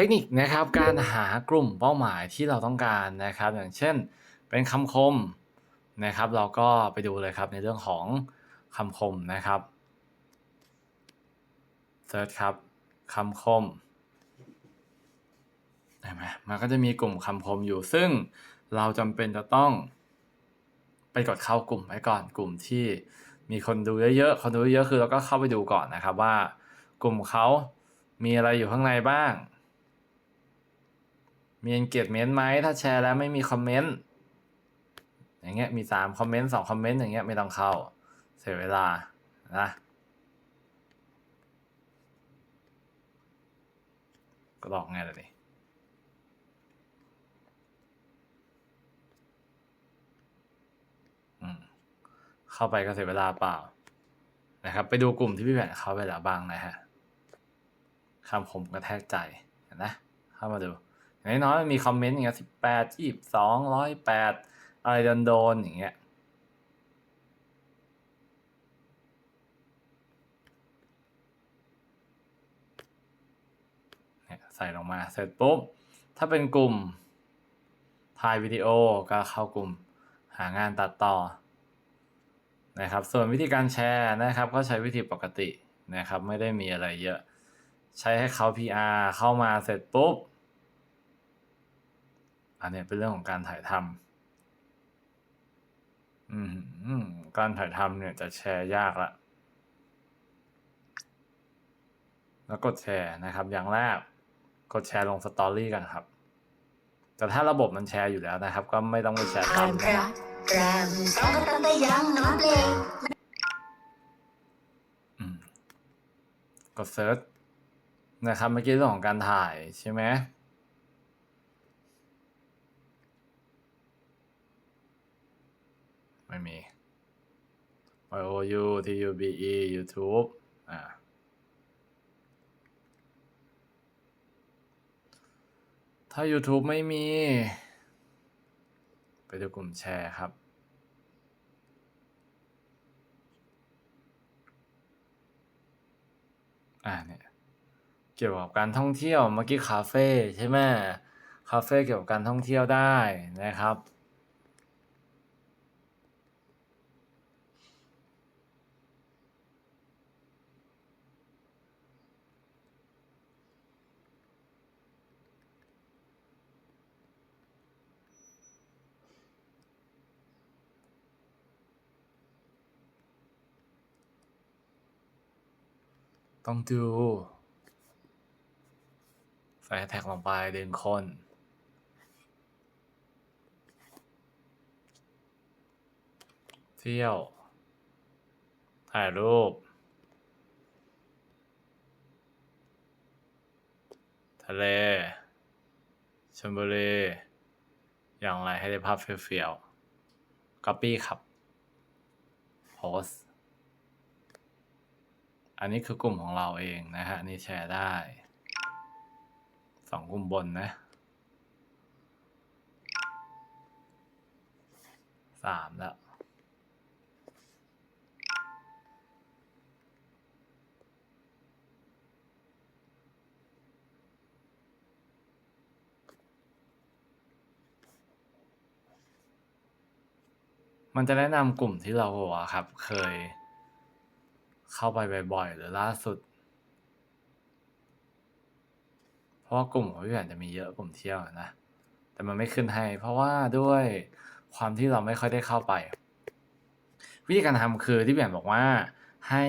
ทคนิคนะครับการหากลุ่มเป้าหมายที่เราต้องการนะครับ อย่างเช่นเป็นคำคมนะครับ เราก็ไปดูเลยครับในเรื่องของคำคมนะครับเซิร์ชครับคำคมเห็นไหมมันก็จะมีกลุ่มคำคมอยู่ ซึ่งเราจำเป็นจะต้อง ไปกดเข้ากลุ่มไว้ก่อนกลุ่มที่มีคนดูเยอะๆคนดูเยอะคือเราก็เข้าไปดูก่อนนะครับว่า กลุ่มเขามีอะไรอยู่ข้างในบ้าง มี engagement ไหมถ้าแชร์แล้วไม่มีคอมเมนต์อย่างเงี้ยมีสามคอมเมนต์สองคอมเมนต์อย่างเงี้ยไม่ต้องเข้าเสียเวลานะก็ลอกไงล่ะนี่เข้าไปก็เสียเวลาเปล่า นะครับ ไปดูกลุ่มที่พี่แผนเข้าไปแล้วบ้างนะฮะคำคมกระแทกใจเห็นนะ เข้ามาดู อย่างน้อยมันมีคอมเมนต์อย่างเงี้ยสิบแปดยี่สิบสองร้อยแปดอะไรโดนๆอย่างเงี้ยเนี่ยใส่ลงมาเสร็จปุ๊บ ถ้าเป็นกลุ่มถ่ายวิดีโอก็เข้ากลุ่มหางานตัดต่อนะครับ ส่วนวิธีการแชร์นะครับ ก็ใช้วิธีปกตินะครับ ไม่ได้มีอะไรเยอะ ใช้ให้เขา PR เข้ามาเสร็จปุ๊บ อันนี้เป็นเรื่องของการถ่ายทำอืมการถ่ายทำเนี่ยจะแชร์ยากละ แล้วกดแชร์นะครับ อย่างแรกกดแชร์ลงสตอรี่กันครับ แต่ถ้าระบบมันแชร์อยู่แล้วนะครับ ก็ไม่ต้องไปแชร์ผ่าตามนนะรักแรมสองก็เติมไปยังน้ำเพลงอืมกดเซิร์ชนะครับเมื่อกี้เรื่องของการถ่ายใช่ไหม ไม่มี y o u t u b e YouTube อ่าถ้า YouTube ไม่มี ไปดูกลุ่มแชร์ครับอ่าเนี่ยเกี่ยวกับการท่องเที่ยวเมื่อกี้คาเฟ่ใช่ไหมคาเฟ่เกี่ยวกับการท่องเที่ยวได้นะครับ ต้องดู ใส่แท็กลงไปเดึงคนเที่ยว ถ่ายรูป ทะเลชลบุรีอย่างไรให้ได้ภาพเฟี้ยวๆ copy ครับ post อันนี้คือกลุ่มของเราเองนะฮะนี่แชร์ได้สองกลุ่มบนนะสามแล้วมันจะแนะนำกลุ่มที่เราอะครับ เคย เข้าไปบ่อยๆ หรือล่าสุด เพราะว่ากลุ่มของพี่แผนจะมีเยอะกลุ่มเที่ยวนะ แต่มันไม่ขึ้นให้ เพราะว่าด้วยความที่เราไม่ค่อยได้เข้าไป วิธีการทำคือที่พี่แผนบอกว่าให้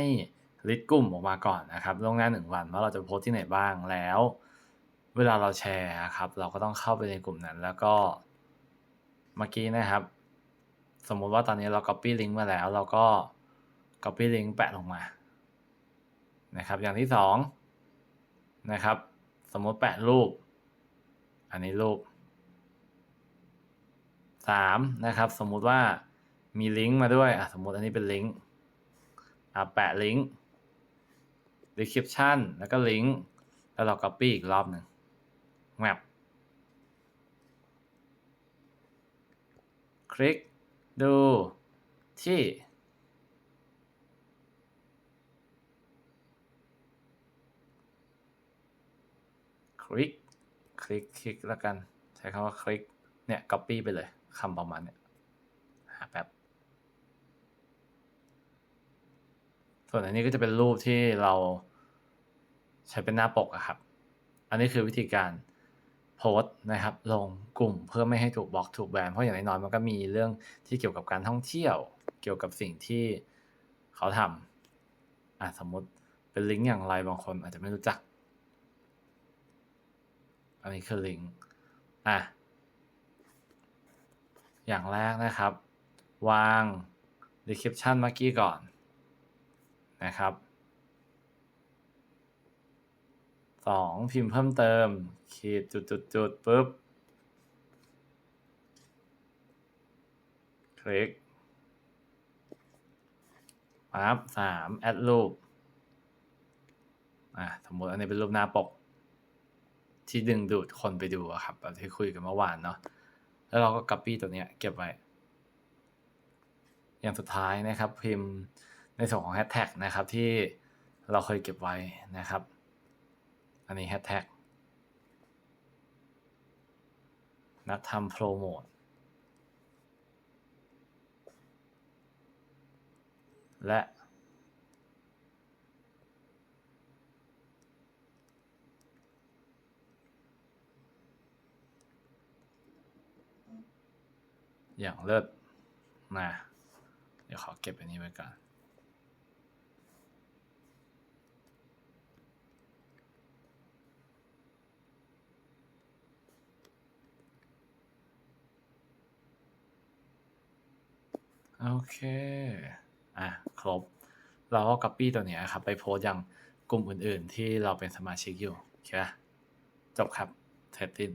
ลิสต์กลุ่มออกมาก่อนนะครับล่วงหน้าหนึ่งวันว่าเราจะโพสที่ไหนบ้างแล้ว เวลาเราแชร์ครับ เราก็ต้องเข้าไปในกลุ่มนั้น แล้วก็เมื่อกี้นะครับ สมมุติว่าตอนนี้เรา copy link มาแล้ว เราก็ copy link แปะลงมา นะครับ อย่างที่สองนะครับ สมมติแปะรูป อันนี้รูปสามนะครับ สมมุติว่ามีลิงก์มาด้วยอะสมมติอันนี้เป็นลิงก์อะแปะลิงก์ description แล้วก็ลิงก์แล้วเรา copy อีกรอบหนึ่งแมปคลิกดูที่ ค ลิก คลิก คลิกแล้วกัน ใช้คำว่าคลิก เนี่ย copy ไปเลยคำประมาณเนี่ยหาแป๊บส่วนอันนี้ก็จะเป็นรูปที่เราใช้เป็นหน้าปกอะครับ อันนี้คือวิธีการโพสต์นะครับ ลงกลุ่มเพื่อไม่ให้ถูกบล็อกถูกแบน เพราะอย่างน้อยๆมันก็มีเรื่องที่เกี่ยวกับการท่องเที่ยว เกี่ยวกับสิ่งที่เขาทำอะสมมติเป็นลิงก์อย่างไรบางคนอาจจะไม่รู้จัก อันนี้คือลิงก์อะ อย่างแรกนะครับ วาง description เมื่อกี้ก่อนนะครับสองพิมพ์เพิ่มเติม ขีดจุดจุดจุดปุ๊บ คลิกปั๊บสามแอดรูป อะ สมมติอันนี้เป็นรูปหน้าปก ที่ดึงดูดคนไปดูอะครับแบบที่คุยกันเมื่อวานเนาะแล้วเราก็ copy ตัวเนี้ยเก็บไว้ อย่างสุดท้ายนะครับพิมพ์ในส่วนของ hashtag นะครับที่เราเคยเก็บไว้นะครับ อันนี้ hashtag นักทำโปรโมทและ อย่างเลิศนะเดี๋ยวขอเก็บอันนี้ไว้ก่อนโอเค อะ ครบ เราก็ copy ตัวนี้ครับ ไปโพสยังกลุ่มอื่นๆ ที่เราเป็นสมาชิกอยู่ โอเคปะจบครับเสร็จสิ้น